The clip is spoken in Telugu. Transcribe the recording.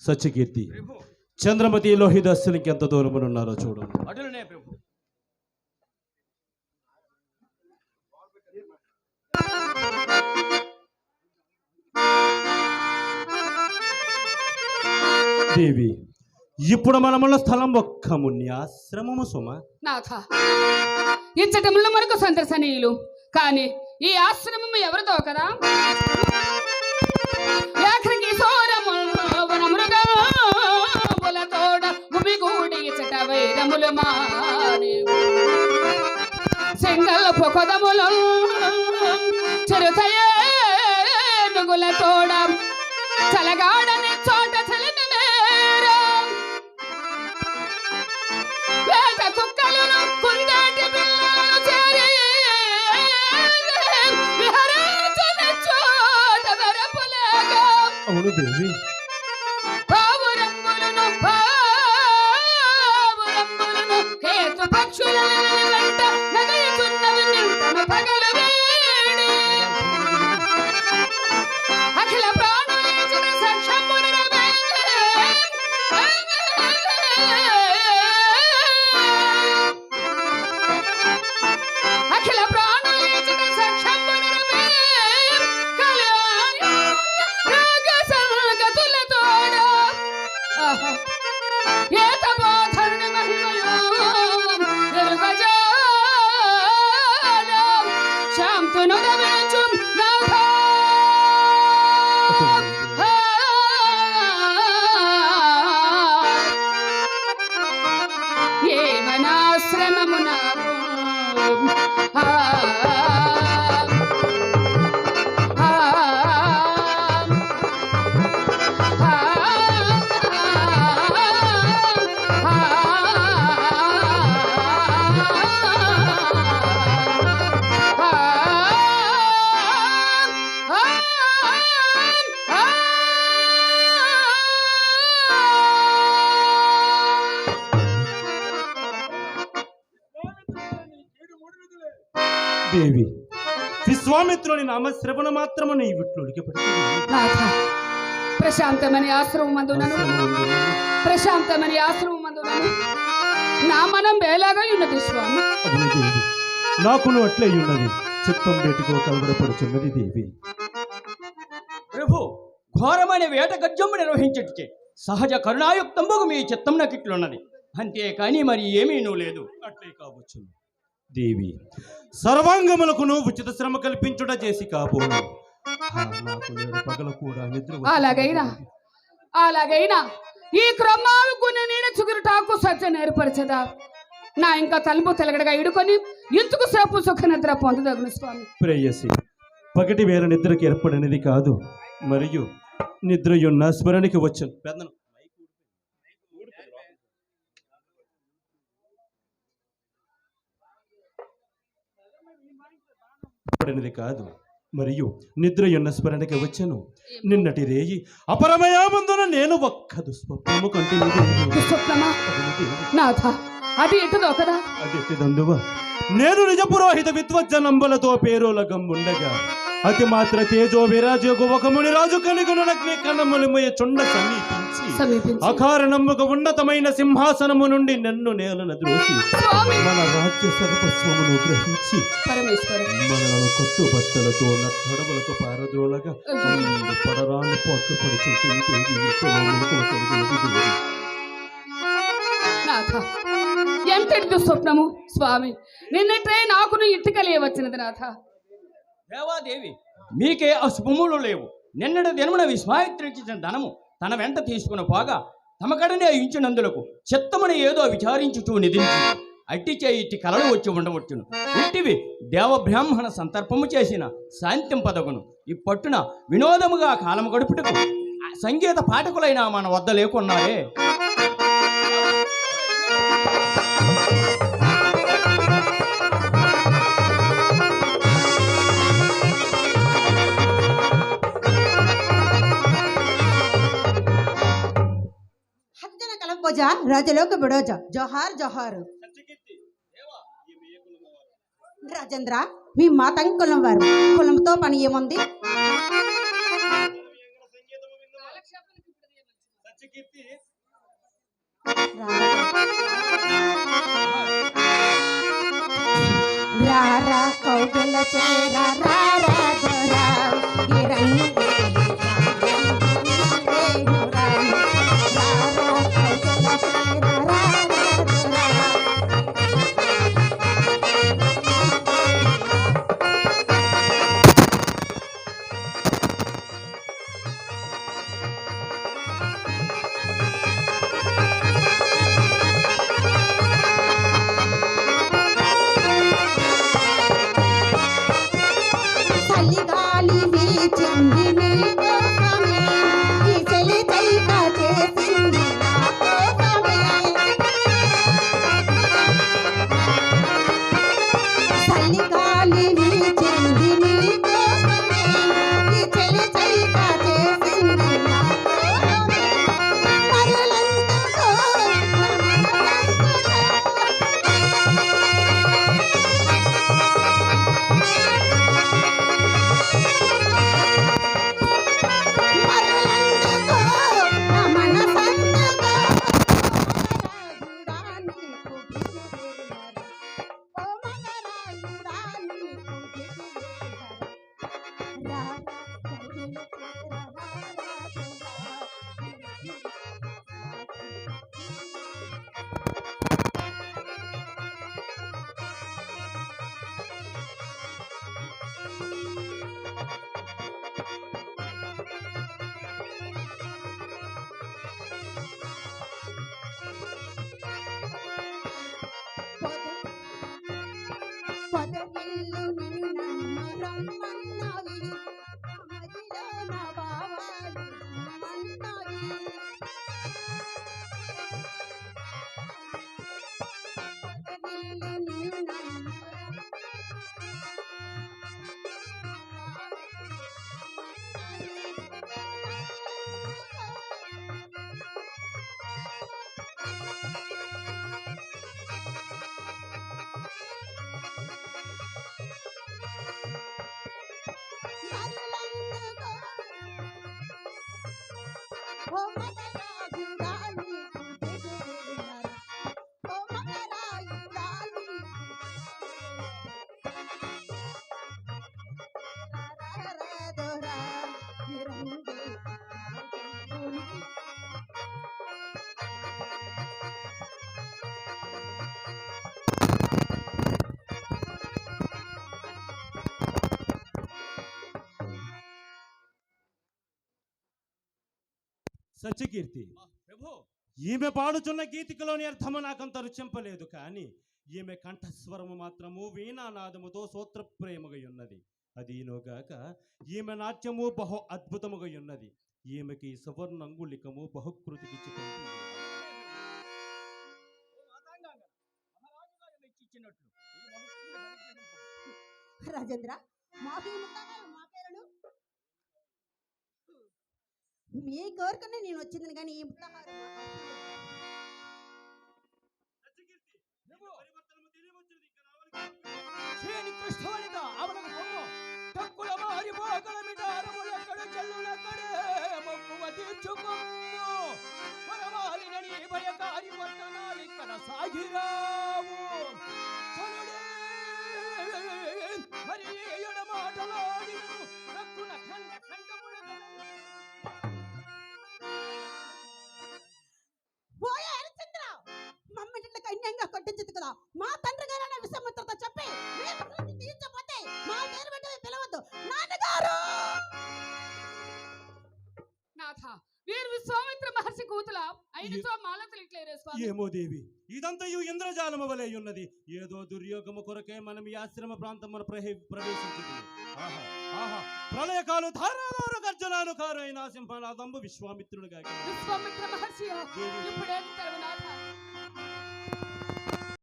సత్యకీర్తి. ప్రభు చంద్రమతి లోహిదాస్యునికి ఎంత దూరమునున్నారో చూడు. అటులనే ప్రభు. దేవి ఇప్పుడు మనమున్న స్థలం ఒక్క మున్యాశ్రమము సుమ. నాథ ఇచ్చటములు మనకు సందర్శనీయులు. కానీ ఈ ఆశ్రమము ఎవరిదో కదా? ఏకరికి సోరములతోడ గుమిగూడి ఇచ్చట తోడ చలగాడని చోట అవును దేవి దేవి విశ్వామిత్రుని నామశ్రవణ మాత్రము నీ విట్లుడికి ప్రశాంతమని ఆశ్రమమందునను ప్రశాంతమని ఆశ్రమమందునను నా మనం వేలాగా ఉన్నది స్వామి. నాకును అట్లే ఉన్నది. చిత్తం వేటికో కలవరపడుచున్నది దేవి. ప్రభు ఘోరమైన వేట గజ్జమ్ము నిర్వహించటిచే సహజ కరుణాయుక్తంబగు మీ చిత్తం నకిట్లున్నది. అంతేకాని మరి ఏమీనూ లేదు. అట్లే కావచ్చు దేవి. సర్వాంగములకును ఉచిత శ్రమ కల్పించుట చేసి కాబోను ఆ, నాకు నేడు పగల కూడా నిద్ర వచ్చి- అలాగైనా అలాగైనా ఈ క్రమాలకు నీడ చుగురుటాకు సత్యం ఏర్పరచదా నా ఇంకా తలుపు తెలగడగా ఇడుకొని ఇందుకు సేపు సుఖ నిద్ర పొందదగును స్వామి. ప్రేయసి పగటి వేళ నిద్రకి ఏర్పడినది కాదు మరియు నిద్రయున్న స్మరణకి వచ్చను. పెద్దను. పడినది కాదు. మరియు నిద్రయున్న స్మరణకి వచ్చను. నిన్నటి రేయి అపరమయామందున నేను ఒక్క దుస్వప్నము నాథ అది ఎటుదో కదా? అదెట్టిదందువ నేను నిజ పురోహిత విద్వజ్జనంబలతో పేరోలగంబుండగా అతి మాత్ర తేజో విరాజోగు ఒక మునిరాజు కనుగొనగ్ని కన్నములిమయ చుండ సమీపించి సమీపించి అకారణముగా ఉన్నతమైన సింహాసనము నుండి నన్ను నేలన ద్రోసి మన రాజ్య సర్వస్వమును గ్రహించి మనలను కట్టుబట్టలతో నట్టడములకు పారద్రోలగా పడరాని పొట్టు ఎంతటి స్వప్నము స్వామి! నిన్నట్రే నాకును ఇటుకలే వచ్చినది నాథ! దేవాదేవి మీకే అశుభములు లేవు. నిన్నటి దినమున విశ్వామిత్రుడిచ్చిన ధనము తన వెంట తీసుకుని పోగా తమకడనే ఇంచినందులకు చిత్తమని ఏదో విచారించుచూ నిధించి అట్టి చేయిట్టి కలలు వచ్చి ఉండవచ్చును. ఇట్టివి దేవబ్రాహ్మణ సంతర్పము చేసిన శాంతింపదగును ఈ పట్టున వినోదముగా కాలము గడుపుటకు సంగీత పాఠకులైన మన వద్ద లేకున్నారే? ಪೂಜಾ ರಾಜಲೋಕ ಬಿಡೋ ಜೋಹಾರ್ ಜೋಹಾರ್ రాజేంద్ర మీ మాతంగి కులం వారు కులంతో పని ఏముంది రారా కౌగిల చేరా రారా చలిగాలి వీచింది పొదరిల్లు Oh, my God. సత్యకీర్తి ప్రభు. ఈమె పాడుచున్న గీతికలోని అర్థము నాకంత రుచింపలేదు కానీ ఈమె కంఠస్వరము మాత్రము వీణానాదముతో సూత్ర ప్రేమగా ఉన్నది అదీనోగాక ఈమె నాట్యము బహు అద్భుతముగా ఉన్నది ఈమెకి సువర్ణంగుళికము బహుకృతికి చిక్కింది ఓ మీ కోరికనే నేను వచ్చింది కానీ ఈ కదా మా తండ్రి గారు అనే విషమంతో చెప్పి ప్రతి తీర్చకపోతే మా పేరు పెట్టి పిలవద్దు. నాన్నగారు! నాథ వీరు విశ్వామిత్ర మహర్షి కూతుల? ఐదుతో మాలతలు ఇట్లేరే స్వామి? ఏమో దేవి ఇదంతయు ఇంద్రజాలము వలె ఉన్నది. ఏదో దుర్యోగము కొరకే మనం ఈ ఆశ్రమ ప్రాంతమున ప్రహే ప్రవేశించింది. ఆహా ఆహా. ప్రళయకాలు ధారాధార గర్జనాను కారైన సింహనాదంబు విశ్వామిత్రుడుగా విశ్వామిత్ర మహర్షి ఇప్పుడేం